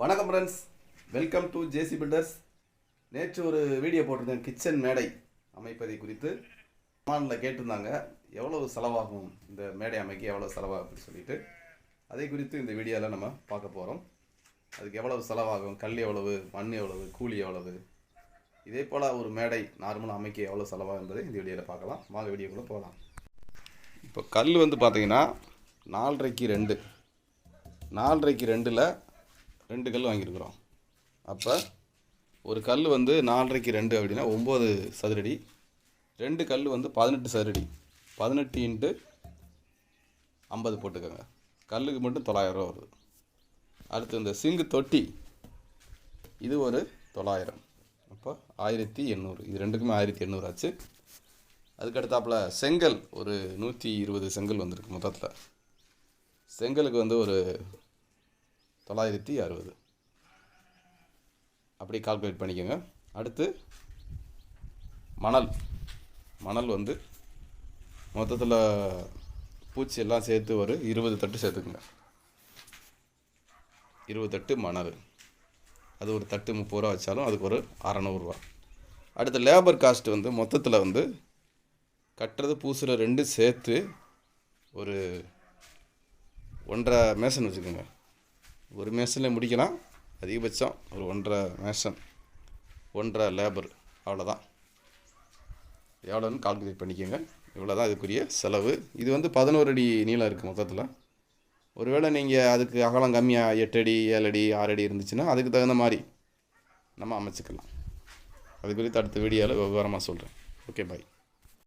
வணக்கம் friends welcome to JC builders நேற்று ஒரு வீடியோ போட்டிருந்தேன் கிச்சன் மேடை அமைப்பதை குறித்து. கமாண்டில் கேட்டிருந்தாங்க எவ்வளவு செலவாகும் இந்த மேடை அமைக்க எவ்வளவு செலவாகும் அப்படின்னு சொல்லிட்டு. அதை குறித்து இந்த வீடியோவில் நம்ம பார்க்க போகிறோம் அதுக்கு எவ்வளவு செலவாகும் கல் எவ்வளவு மண் எவ்வளவு கூலி எவ்வளவு? இதே போல் ஒரு மேடை நார்மலாக அமைக்க எவ்வளோ செலவாகும் என்பதை இந்த வீடியோவில் பார்க்கலாம். வாங்க வீடியோக்குள்ளே போகலாம். இப்போ கல் வந்து பார்த்தீங்கன்னா நாலரைக்கு ரெண்டு. நாலரைக்கு ரெண்டில் ரெண்டு கல் வாங்கியிருக்கிறோம். அப்போ ஒரு கல் வந்து நாலரைக்கு ரெண்டு அப்படின்னா ஒம்பது சதுரடி. ரெண்டு கல் வந்து பதினெட்டு சதுரடி. பதினெட்டு இன்ட்டு ஐம்பது போட்டுக்கோங்க. கல்லுக்கு மட்டும் தொள்ளாயிரம் வருது. அடுத்து இந்த சிங்கு தொட்டி. இது ஒரு தொள்ளாயிரம். அப்போ ஆயிரத்தி எண்ணூறு. இது ரெண்டுக்குமே ஆயிரத்தி எண்ணூறு ஆச்சு. அதுக்கு அடுத்தாப்புல செங்கல். ஒரு நூற்றி இருபது செங்கல் வந்திருக்கு மொத்தத்தில். செங்கலுக்கு வந்து ஒரு தொள்ளாயிரத்தி அறுபது. அப்படி கால்குலேட் பண்ணிக்கோங்க. அடுத்து மணல். மணல் வந்து மொத்தத்தில் பூச்சி எல்லாம் சேர்த்து ஒரு இருபது தட்டு சேர்த்துக்குங்க. இருபது தட்டு மணல். அது ஒரு தட்டு முப்பது ரூபா வச்சாலும் அதுக்கு ஒரு அறநூறுவா அடுத்து லேபர் காஸ்ட் வந்து மொத்தத்தில் வந்து கட்டுறது பூசுகிற ரெண்டு சேர்த்து ஒரு ஒன்றரை மேசன் வச்சுக்கோங்க. ஒரு மேசனில் முடிக்கலாம். அதிகபட்சம் ஒரு ஒன்றரை மேசன் ஒன்றரை லேபர். அவ்வளோதான் எவ்வளோன்னு கால்குலேட் பண்ணிக்கோங்க. இவ்வளோ தான் இதுக்குரிய செலவு. இது வந்து பதினோரு அடி நீளம் இருக்குது மொத்தத்தில். ஒருவேளை நீங்கள் அதுக்கு அகலம் கம்மியாக எட்டு அடி ஏழு அடி ஆறு அடி இருந்துச்சுன்னா அதுக்கு தகுந்த மாதிரி நம்ம அமைச்சிக்கலாம். அது குறித்து அடுத்த வீடியோவில் விவரமாக சொல்கிறேன் ஓகே பாய்